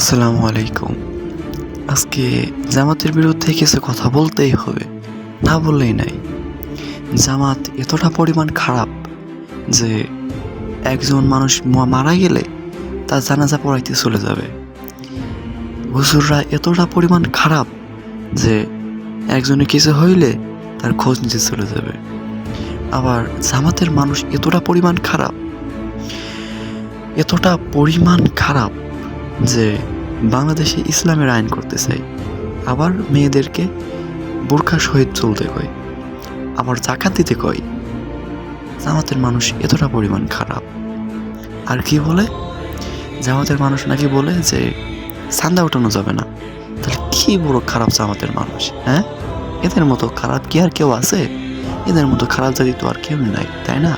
আসসালামু আলাইকুম। আজকে জামাতের বিরুদ্ধে কিছু কথা বলতেই হবে, না বললেই নাই। জামাত এতটা পরিমাণ খারাপ যে একজন মানুষ মারা গেলে তার জানাজা পড়াইতে চলে যাবে। হুজুররা এতটা পরিমাণ খারাপ যে একজনে কিছু হইলে তার খোঁজ নিতে চলে যাবে। আবার জামাতের মানুষ এতটা পরিমাণ খারাপ, এতটা পরিমাণ খারাপ যে বাংলাদেশে ইসলামের আইন করতে চাই, আবার মেয়েদেরকে বোরখা সহিত চলতে কয়, আবার জাকাত দিতে কয়। জামাতের মানুষ এতটা পরিমাণ খারাপ। আর কি বলে? জামাতের মানুষ নাকি বলে যে চান্দা ওঠানো যাবে না। তাহলে কি বড় খারাপ জামাতের মানুষ হ্যাঁ? এদের মতো খারাপ কি আর কেউ আছে? এদের মতো খারাপ জাতি তো আর কেউ নাই, তাই না?